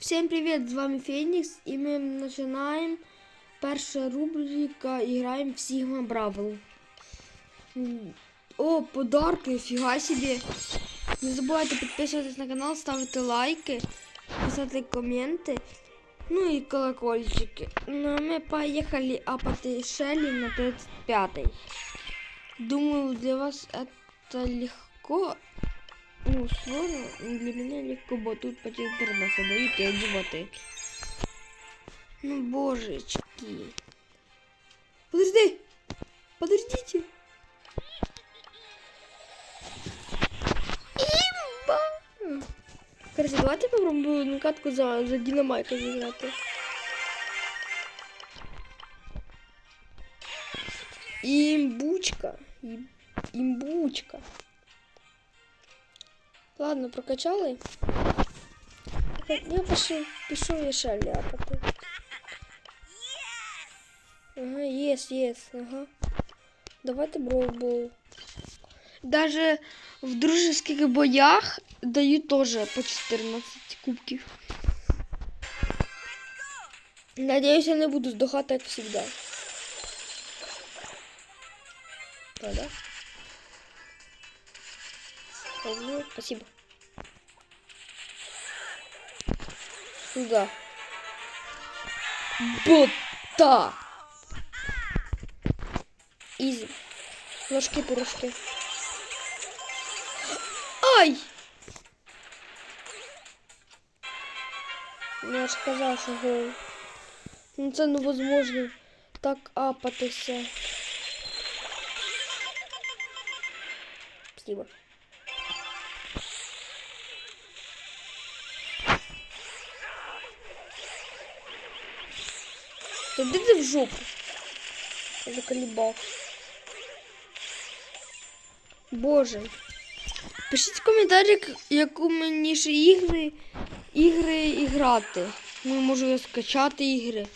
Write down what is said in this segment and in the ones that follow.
Всем привет, з вами Фенікс, і ми починаємо. Перша рубрика і граємо в Sigma Бравл. М, О, подарки, фіга собі. Не забувайте підписуватись на канал, ставити лайки, писати коменти, ну і колокольчики. Ну, а ми поїхали апати Шелі на 35-й. Думаю, для вас это легко. Ну, сложно, но для меня легко, бо тут по 14 дают и одеваты. Ну, божечки. Подожди! Подождите! Имба! Короче, давайте попробую на катку за, за динамайка зіграти. Імбучка. Ім- Імбучка. Ладно, прокачали. Так, Я пишу, пишу я ще ляпати. Ага, єс, єс, ага. Давайте броубол. Даже в дружеских боях дают тоже по 14 кубків. Надеюсь, я не буду сдохать, как всегда. Правда? Ого, спасибо. Сюда. Бота. Изи. Ложки-пирожки. Ай! Ну, Я ж казав, що гол. Ну це невозможно так апатися. Спасибо. Де ти в жопу? Заколебав. Боже. Пишіть в коментарях, яку мені ще ігри, ігри і грати. Ну, можу скачати ігри.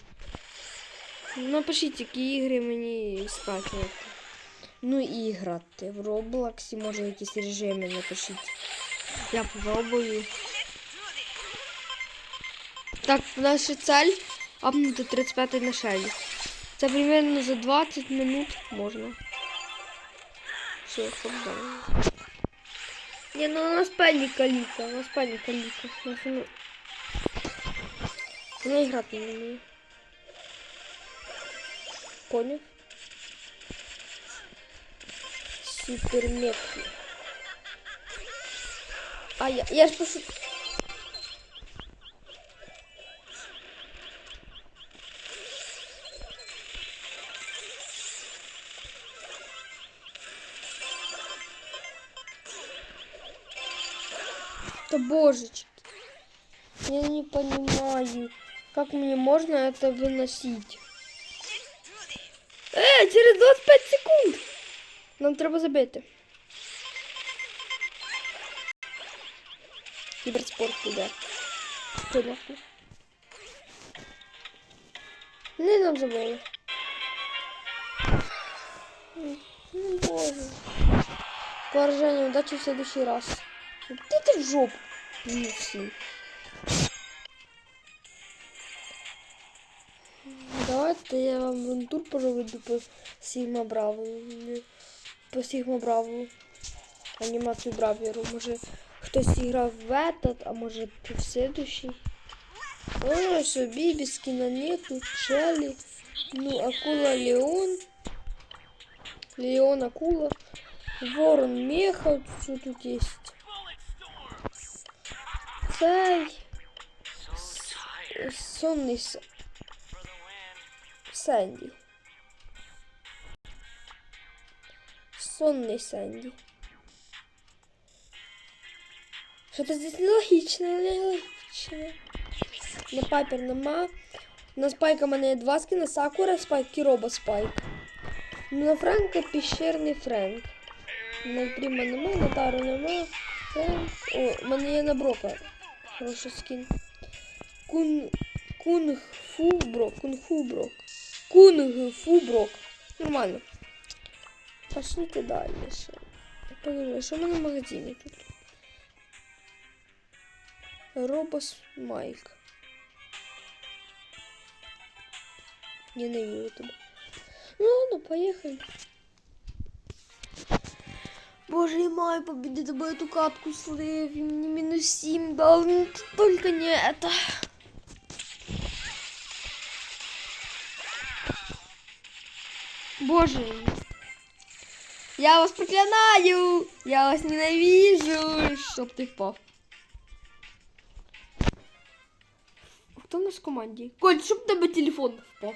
Напишіть, які ігри мені скачувати. Ну і грати. В Роблоксі, може якісь режими напишіть. Я попробую. Так, наша цель апнути 35 на шелі. Це примерно за 20 минут можна. Все, щоб далі. Не, ну у нас паніка ліка, у нас паніка ліка. У нас. Вона грати не вміє. Поняв? Суперметки. А я, я ж пишу... Да божечки. Я не понимаю, как мне можно это выносить. Э, через 25 секунд. Нам треба забити. Кіберспорт піде. Понятно. Не нам забили. М, Ну, боже. Поражение, удачи в следующий раз. Ты ты в жопу Ну, всі. Давайте я вам вентур проведу по Сігма Браво. По Сігма Браво. Анімацію Бравіру. Може хтось грав в этот, а може в следующий. О, що Бібі, скіна нету, Челі. Ну, акула Леон. Леон акула. Ворон меха. Що тут є? Цей. с- Сонний С- Сенді. Сонний Сенді. Що-то здесь нелогічне, нелогічне. На пайпер нема. На спайка в мене є два скіна, Сакура спайк і Робо спайк. Ну, на Френка піщерний Френк. На Пріма нема, на Тару нема. Френк. О, в мене є на Брока. Хороший скин. Кун... Кунг-фу брок. Кунг-фу брок. Кунг-фу брок. Нормально. Пошлите дальше. Подумай, что мы на магазине тут? Робос Майк. Ненавижу тебя. Ну ладно, поехали. Боже, я маю победить эту катку слив. Мне минус 7 дал. Только не это. Боже. Я вас проклинаю! Я вас ненавижу! Чтоб ты впав. Хто в нас в команді? Коль, щоб тебе телефон впав.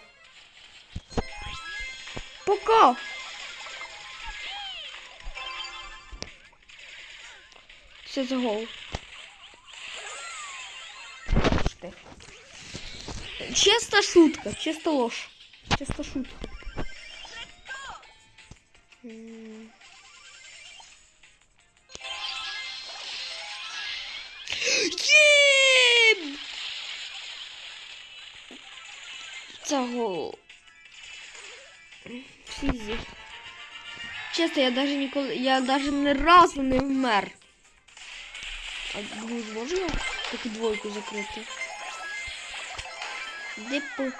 Пока! Все за гол. Ти. Чиста шутка, чиста ложь. Чиста шутка. Це гол. Фізі. Чесно, я даже ніколи. Я даже ні разу не вмер. А ну, можна таку двойку закрити? Дипу.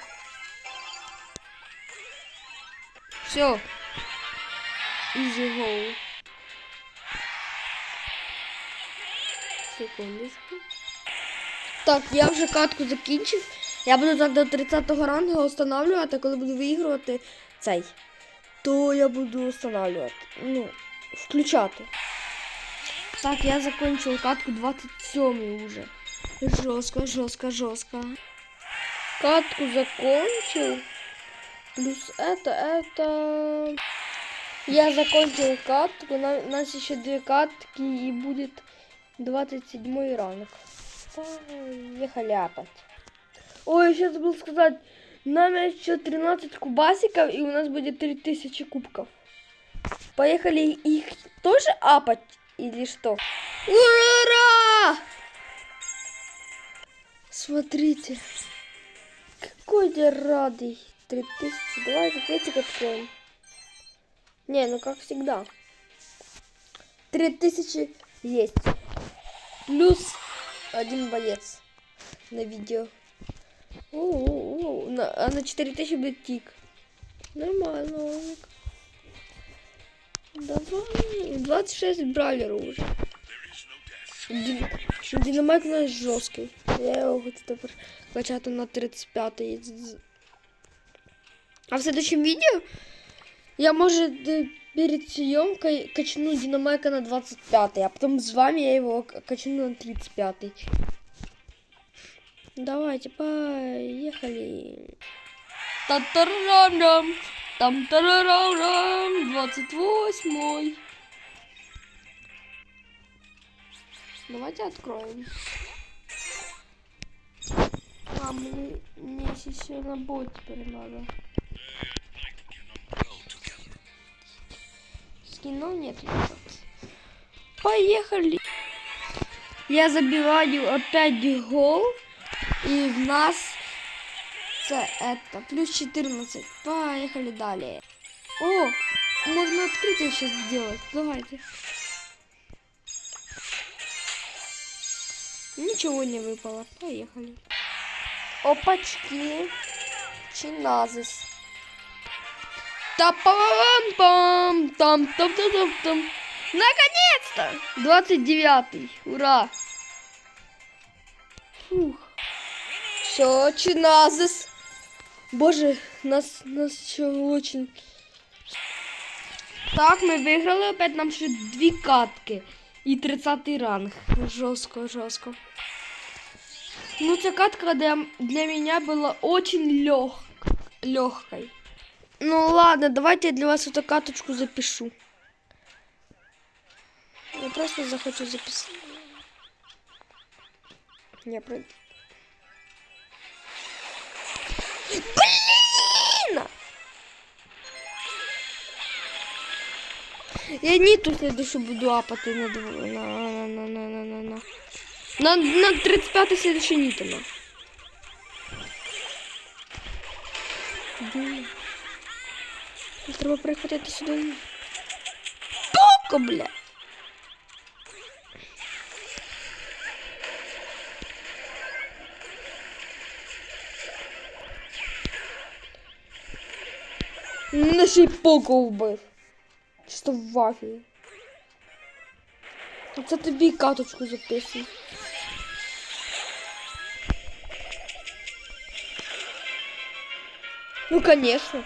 Все. Easy goal. Секундочку. Так, я вже катку закінчив. Я буду так до 30-го рангу встановлювати, коли буду виігрувати цей. То я буду встановлювати. Ну, включати. Так, я закончил катку 27 уже. Жестко, жестко, жестко. Катку закончил. Плюс это, это... Я закончил катку. На- У нас еще две катки и будет 27 ранг. Поехали опять. Ой, сейчас забыл сказать. Нам еще 13 кубасиков и у нас будет 3000 кубков. Поехали их тоже апать или что? Ура! Смотрите. Какой я радый. 3000. Давай пакетик откроем. Не, ну как всегда. 3000 есть. Плюс один боец на видео. О-о-о, На, а на 4000 будет тик. Нормально. Давай. 26 бралеров уже. Дин... Динамайк у нас жорсткий. Я його хочу тепер на 35 А в следующем видео я, может, перед съемкой качну динамайка на 25 а потом с вами я его качну на 35 Давайте, поехали. Та-та-ра-рам, там тарарам, 28 Давайте откроем. А, мне, мне еще на бот теперь надо. Скинов нет. Поехали. Я забиваю опять гол. И в нас це это плюс 14. Поехали далее. О, можно открытие сейчас сделать. Давайте. Ничего не выпало. Поехали. Опачки. Чиназис. Та-пам пам там там там там там Наконец-то! 29-й. Ура! Фух. Все, чиназис. Боже, нас, нас еще очень... Так, ми виграли, опять нам ще дві катки. І 30 ранг. Жорстко, жорстко. Ну, ця катка для, для меня была очень лег... легкой. Ну ладно, давайте я для вас эту каточку запишу. Я просто захочу записать. Я про... Блин! Я не Ниту следующую буду апать на, на, на, на, на, на, на. На, на 35 следующий следующей Нита. Блин. Треба приходити сюди. Поко, блядь! Не ще й. Чисто в вафі. Оце тобі каточку записую. Ну, конечно.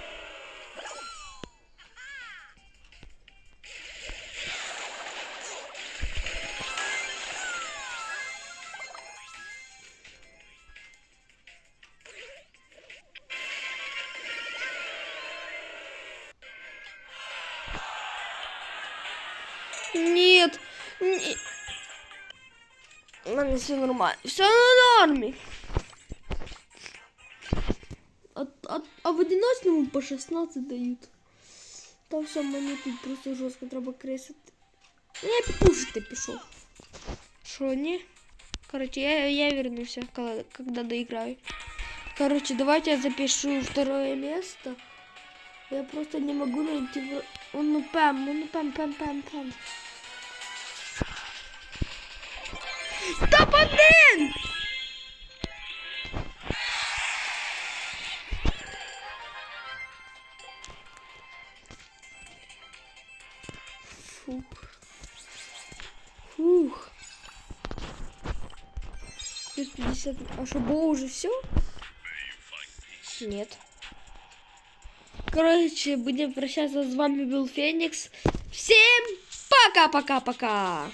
Нет. Не... У мене все нормально. Все на нормі. А, а, а в одиночному по 16 дають. Та все, мені тут просто жорстко треба кресити. Я пушити пішов. Що, ні? Короче, я, я вернусь, когда, когда доиграю. Короче, давайте я запишу второе место. Я просто не могу найти... в- Он ну пэм, ну пэм, пэм, пэм, пэм. Топ-1! Фух. Фух. Плюс 50. А что, было уже все? Нет. Короче, будем прощаться. С вами был Феникс. Всем пока-пока-пока.